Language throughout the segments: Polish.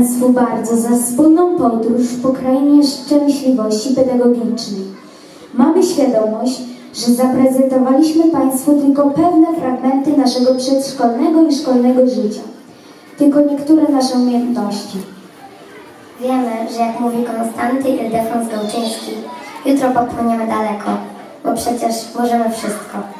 Państwu bardzo za wspólną podróż po krainie szczęśliwości pedagogicznej. Mamy świadomość, że zaprezentowaliśmy Państwu tylko pewne fragmenty naszego przedszkolnego i szkolnego życia, tylko niektóre nasze umiejętności. Wiemy, że jak mówi Konstanty Ildefons Gałczyński, jutro popłyniemy daleko, bo przecież możemy wszystko.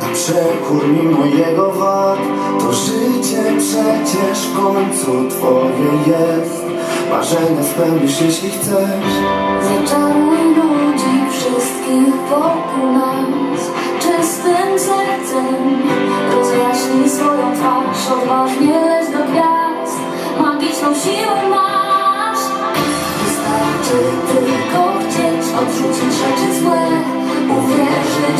Na przekór mimo jego wad To życie przecież w końcu twoje jest. Marzenia spełnisz jeśli chcesz. Zaczaruj ludzi wszystkich wokół nas Czystym sercem Rozjaśnij swoją twarz Odważnie do gwiazd. Magiczną siłę masz. Wystarczy tylko chcieć Odrzucić rzeczy złe Uwierzyć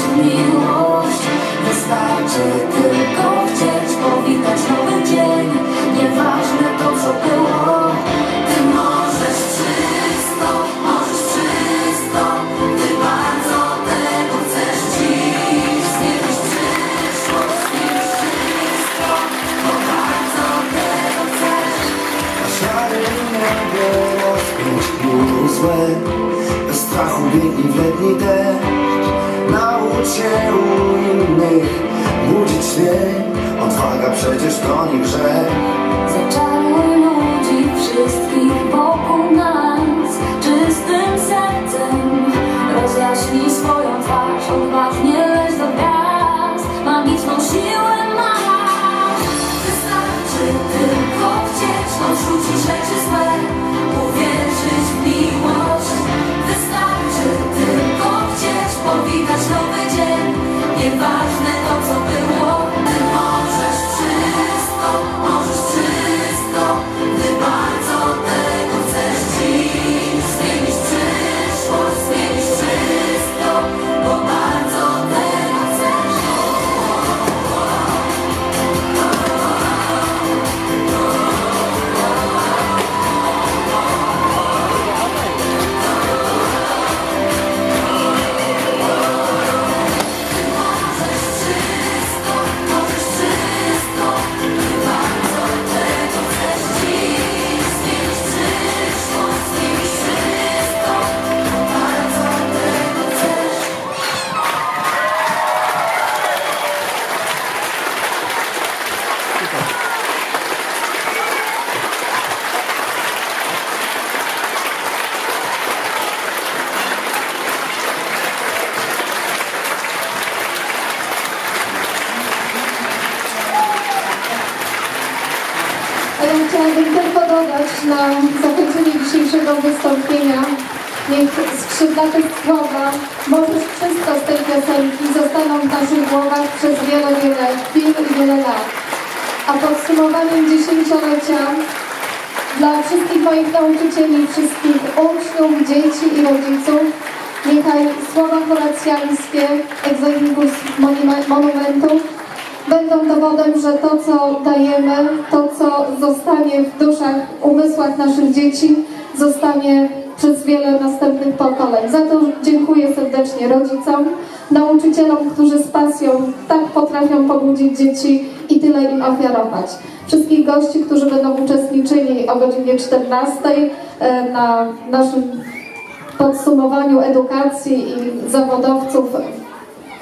rozpięć chmury złe Bez strachu biegnij w letni deszcz Naucz się u innych budzić śmiech Odwaga przecież to nie grzech Zaczaruj ludzi wszystkich wokół nas Czystym sercem Rozjaśnij swoją twarz? Odważnie leć do gwiazd. Magiczną siłę Odrzucić rzeczy złe chciałabym tylko dodać na zakończenie dzisiejszego wystąpienia. Niech skrzydlate słowa, możesz wszystko z tej piosenki zostaną w naszych głowach przez wiele, wiele i wiele lat. A podsumowaniem dziesięciolecia dla wszystkich moich nauczycieli, wszystkich uczniów, dzieci i rodziców, niechaj słowa horacjańskie egzotnikus monumentów będą dowodem, że to, co dajemy, to, co zostanie w duszach, umysłach naszych dzieci, zostanie przez wiele następnych pokoleń. Za to dziękuję serdecznie rodzicom, nauczycielom, którzy z pasją tak potrafią pobudzić dzieci i tyle im ofiarować. Wszystkich gości, którzy będą uczestniczyli o godzinie 14 e, na naszym podsumowaniu edukacji i zawodowców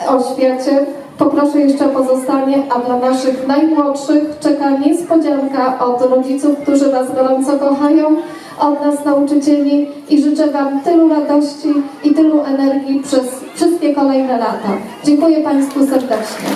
o świecie. Poproszę jeszcze o pozostanie, a dla naszych najmłodszych czeka niespodzianka od rodziców, którzy Was gorąco kochają, od nas nauczycieli i życzę Wam tylu radości i tylu energii przez wszystkie kolejne lata. Dziękuję Państwu serdecznie.